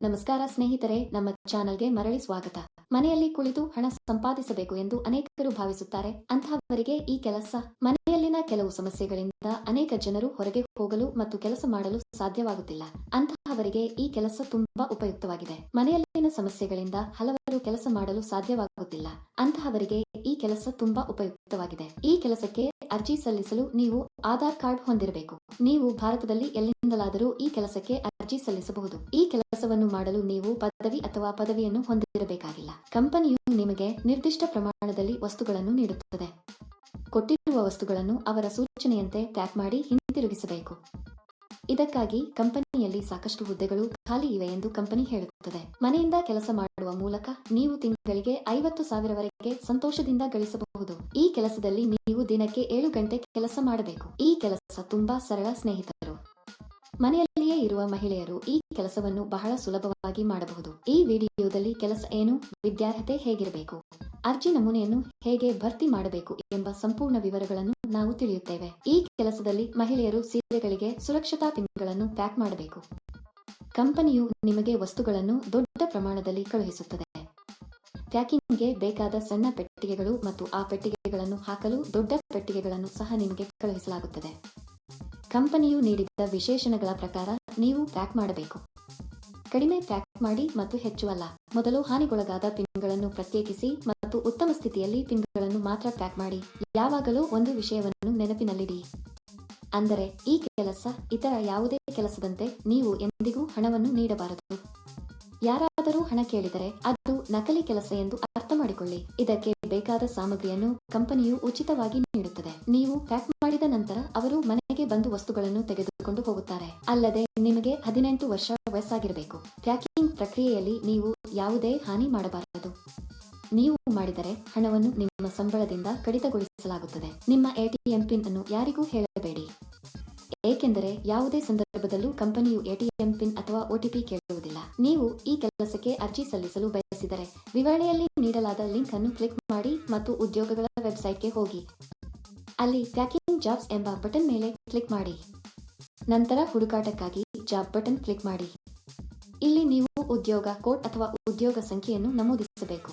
ನಮಸ್ಕಾರ ಸ್ನೇಹಿತರೆ, ನಮ್ಮ ಚಾನಲ್ಗೆ ಮರಳಿ ಸ್ವಾಗತ. ಮನೆಯಲ್ಲಿ ಕುಳಿತು ಹಣ ಸಂಪಾದಿಸಬೇಕು ಎಂದು ಅನೇಕರು ಭಾವಿಸುತ್ತಾರೆ. ಅಂತಹವರಿಗೆ ಈ ಕೆಲಸ ಮನೆಯಲ್ಲಿನ ಕೆಲವು ಸಮಸ್ಯೆಗಳಿಂದ ಅನೇಕ ಜನರು ಹೊರಗೆ ಹೋಗಲು ಮತ್ತು ಕೆಲಸ ಮಾಡಲು ಸಾಧ್ಯವಾಗುತ್ತಿಲ್ಲ. ಅಂತಹವರಿಗೆ ಈ ಕೆಲಸ ತುಂಬಾ ಉಪಯುಕ್ತವಾಗಿದೆ. ಮನೆಯಲ್ಲಿನ ಸಮಸ್ಯೆಗಳಿಂದ ಹಲವರು ಕೆಲಸ ಮಾಡಲು ಸಾಧ್ಯವಾಗುತ್ತಿಲ್ಲ. ಅಂತಹವರಿಗೆ ಈ ಕೆಲಸ ತುಂಬಾ ಉಪಯುಕ್ತವಾಗಿದೆ. ಈ ಕೆಲಸಕ್ಕೆ ಅರ್ಜಿ ಸಲ್ಲಿಸಲು ನೀವು ಆಧಾರ್ ಕಾರ್ಡ್ ಹೊಂದಿರಬೇಕು. ನೀವು ಭಾರತದಲ್ಲಿ ಎಲ್ಲಿಂದಲಾದರೂ ಈ ಕೆಲಸಕ್ಕೆ ಅರ್ಜಿ ಸಲ್ಲಿಸಬಹುದು. ಈ ಕೆಲಸವನ್ನು ಮಾಡಲು ನೀವು ಪದವಿ ಅಥವಾ ಪದವಿಯನ್ನು ಹೊಂದಿರಬೇಕಾಗಿಲ್ಲ. ಕಂಪನಿಯು ನಿಮಗೆ ನಿರ್ದಿಷ್ಟ ಪ್ರಮಾಣದಲ್ಲಿ ವಸ್ತುಗಳನ್ನು ನೀಡುತ್ತದೆ. ಕೊಟ್ಟಿರುವ ವಸ್ತುಗಳನ್ನು ಅವರ ಸೂಚನೆಯಂತೆ ಪ್ಯಾಕ್ ಮಾಡಿ ಹಿಂತಿರುಗಿಸಬೇಕು. ಇದಕ್ಕಾಗಿ ಕಂಪನಿಯಲ್ಲಿ ಸಾಕಷ್ಟು ಹುದ್ದೆಗಳು ಖಾಲಿ ಇವೆ ಎಂದು ಕಂಪನಿ ಹೇಳುತ್ತದೆ. ಮನೆಯಿಂದ ಕೆಲಸ ಮಾಡುವ ಮೂಲಕ ನೀವು ತಿಂಗಳಿಗೆ ಐವತ್ತು ಸಾವಿರವರೆಗೆ ಸಂತೋಷದಿಂದ ಗಳಿಸಬಹುದು. ಈ ಕೆಲಸದಲ್ಲಿ ನೀವು ದಿನಕ್ಕೆ ಏಳು ಗಂಟೆ ಕೆಲಸ ಮಾಡಬೇಕು. ಈ ಕೆಲಸ ತುಂಬಾ ಸರಳ ಸ್ನೇಹಿತರು. ಮನೆಯಲ್ಲಿಯೇ ಇರುವ ಮಹಿಳೆಯರು ಈ ಕೆಲಸವನ್ನು ಬಹಳ ಸುಲಭವಾಗಿ ಮಾಡಬಹುದು. ಈ ವಿಡಿಯೋದಲ್ಲಿ ಕೆಲಸ ಏನು, ವಿದ್ಯಾರ್ಹತೆ ಹೇಗಿರಬೇಕು, ಅರ್ಜಿ ನಮೂನೆಯನ್ನು ಹೇಗೆ ಭರ್ತಿ ಮಾಡಬೇಕು ಎಂಬ ಸಂಪೂರ್ಣ ವಿವರಗಳನ್ನು ನಾವು ತಿಳಿಯುತ್ತೇವೆ. ಈ ಕೆಲಸದಲ್ಲಿ ಮಹಿಳೆಯರು ಸೀರೆಗಳಿಗೆ ಸುರಕ್ಷತಾ ಪಿನ್ಗಳನ್ನು ಪ್ಯಾಕ್ ಮಾಡಬೇಕು. ಕಂಪನಿಯು ನಿಮಗೆ ವಸ್ತುಗಳನ್ನು ದೊಡ್ಡ ಪ್ರಮಾಣದಲ್ಲಿ ಕಳುಹಿಸುತ್ತದೆ. ಪ್ಯಾಕಿಂಗ್ಗೆ ಬೇಕಾದ ಸಣ್ಣ ಪೆಟ್ಟಿಗೆಗಳು ಮತ್ತು ಆ ಪೆಟ್ಟಿಗೆಗಳನ್ನು ಹಾಕಲು ದೊಡ್ಡ ಪೆಟ್ಟಿಗೆಗಳನ್ನು ಸಹ ನಿಮಗೆ ಕಳುಹಿಸಲಾಗುತ್ತದೆ. ಕಂಪನಿಯು ನೀಡಿದ ವಿಶೇಷಣಗಳ ಪ್ರಕಾರ ನೀವು ಪ್ಯಾಕ್ ಮಾಡಬೇಕು. ಕಡಿಮೆ ಪ್ಯಾಕ್ ಮಾಡಿ ಮತ್ತು ಹೆಚ್ಚು ಅಲ್ಲ. ಮೊದಲು ಹಾನಿಗೊಳಗಾದ ಪಿನ್ಗಳನ್ನು ಪ್ರತ್ಯೇಕಿಸಿ ಮತ್ತು ಉತ್ತಮ ಸ್ಥಿತಿಯಲ್ಲಿ ಪಿನ್ಗಳನ್ನು ಮಾತ್ರ ಪ್ಯಾಕ್ ಮಾಡಿ. ಯಾವಾಗಲೂ ಒಂದು ವಿಷಯವನ್ನು ನೆನಪಿನಲ್ಲಿಡಿ. ಅಂದರೆ ಈ ಕೆಲಸ ಇತರ ಯಾವುದೇ ಕೆಲಸದಂತೆ ನೀವು ಎಂದಿಗೂ ಹಣವನ್ನು ನೀಡಬಾರದು. ಯಾರಾದರೂ ಹಣ ಕೇಳಿದರೆ ಅದು ನಕಲಿ ಕೆಲಸ ಎಂದು ಅರ್ಥ ಮಾಡಿಕೊಳ್ಳಿ. ಇದಕ್ಕೆ ಬೇಕಾದ ಸಾಮಗ್ರಿಯನ್ನು ಕಂಪನಿಯು ಉಚಿತವಾಗಿ ನೀಡುತ್ತದೆ. ನೀವು ಪ್ಯಾಕ್ ಮಾಡಿದ ನಂತರ ಅವರು ಮನೆಗೆ ಬಂದು ವಸ್ತುಗಳನ್ನು ತೆಗೆದುಕೊಂಡು ಹೋಗುತ್ತಾರೆ. ಅಲ್ಲದೆ ನಿಮಗೆ ಹದಿನೆಂಟು ವರ್ಷ ವಯಸ್ಸಾಗಿರಬೇಕು. ಪ್ಯಾಕಿಂಗ್ ಪ್ರಕ್ರಿಯೆಯಲ್ಲಿ ನೀವು ಯಾವುದೇ ಹಾನಿ ಮಾಡಬಾರದು. ನೀವು ಮಾಡಿದರೆ ಹಣವನ್ನು ನಿಮ್ಮ ಸಂಬಳದಿಂದ ಕಡಿತಗೊಳಿಸಲಾಗುತ್ತದೆ. ನಿಮ್ಮ ಎಟಿಎಂ ಪಿನ್ ಅನ್ನು ಯಾರಿಗೂ ಹೇಳಬೇಡಿ. ಏಕೆಂದರೆ ಯಾವುದೇ ಸಂದರ್ಭದಲ್ಲೂ ಕಂಪನಿಯು ಎಟಿಎಂ ಪಿನ್ ಅಥವಾ ಒಟಿಪಿ ಕೇಳುವುದಿಲ್ಲ. ನೀವು ಈ ಕೆಲಸಕ್ಕೆ ಅರ್ಜಿ ಸಲ್ಲಿಸಲು ಬಯಸಿದರೆ ವಿವರಣೆಯಲ್ಲಿ ನೀಡಲಾದ ಲಿಂಕ್ ಅನ್ನು ಕ್ಲಿಕ್ ಮಾಡಿ ಮತ್ತು ಉದ್ಯೋಗಗಳ ವೆಬ್ಸೈಟ್ಗೆ ಹೋಗಿ. ಅಲ್ಲಿ ಪ್ಯಾಕಿಂಗ್ ಜಾಬ್ಸ್ ಎಂಬ ಬಟನ್ ಮೇಲೆ ಕ್ಲಿಕ್ ಮಾಡಿ. ನಂತರ ಹುಡುಕಾಟಕ್ಕಾಗಿ ಜಾಬ್ ಬಟನ್ ಕ್ಲಿಕ್ ಮಾಡಿ. ಇಲ್ಲಿ ನೀವು ಉದ್ಯೋಗ ಕೋಡ್ ಅಥವಾ ಉದ್ಯೋಗ ಸಂಖ್ಯೆಯನ್ನು ನಮೂದಿಸಬೇಕು.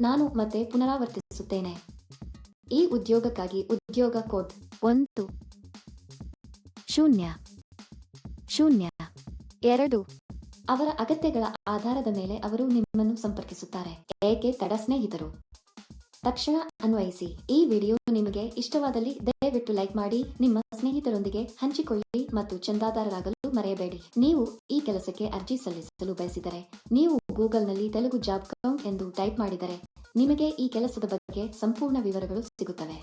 ನಾನು ಮತ್ತೆ ಪುನರಾವರ್ತಿಸುತ್ತೇನೆ. ಈ ಉದ್ಯೋಗಕ್ಕಾಗಿ ಉದ್ಯೋಗ ಕೋಡ್ ಒಂದು. ಶೂನ್ಯ. ಶೂನ್ಯ. ಎರಡು. ಅವರ ಅಗತ್ಯಗಳ ಆಧಾರದ ಮೇಲೆ ಅವರು ನಿಮ್ಮನ್ನು ಸಂಪರ್ಕಿಸುತ್ತಾರೆ, ಏಕೆ ತಡ ಸ್ನೇಹಿತರು? ತಕ್ಷಣ ಅನ್ವಯಿಸಿ. ಈ ವಿಡಿಯೋ ನಿಮಗೆ ಇಷ್ಟವಾದಲ್ಲಿ ದಯವಿಟ್ಟು ಲೈಕ್ ಮಾಡಿ, ನಿಮ್ಮ ಸ್ನೇಹಿತರೊಂದಿಗೆ ಹಂಚಿಕೊಳ್ಳಿ ಮತ್ತು ಚಂದಾದಾರರಾಗಲು ಮರೆಯಬೇಡಿ. ನೀವು ಈ ಕೆಲಸಕ್ಕೆ ಅರ್ಜಿ ಸಲ್ಲಿಸಲು ಬಯಸಿದರೆ, ನೀವು ಗೂಗಲ್ನಲ್ಲಿ ತೆಲುಗು ಜಾಬ್ ಕೌಂಟ್ ಎಂದು ಟೈಪ್ ಮಾಡಿದರೆ, ನಿಮಗೆ ಈ ಕೆಲಸದ ಬಗ್ಗೆ ಸಂಪೂರ್ಣ ವಿವರಗಳು ಸಿಗುತ್ತವೆ.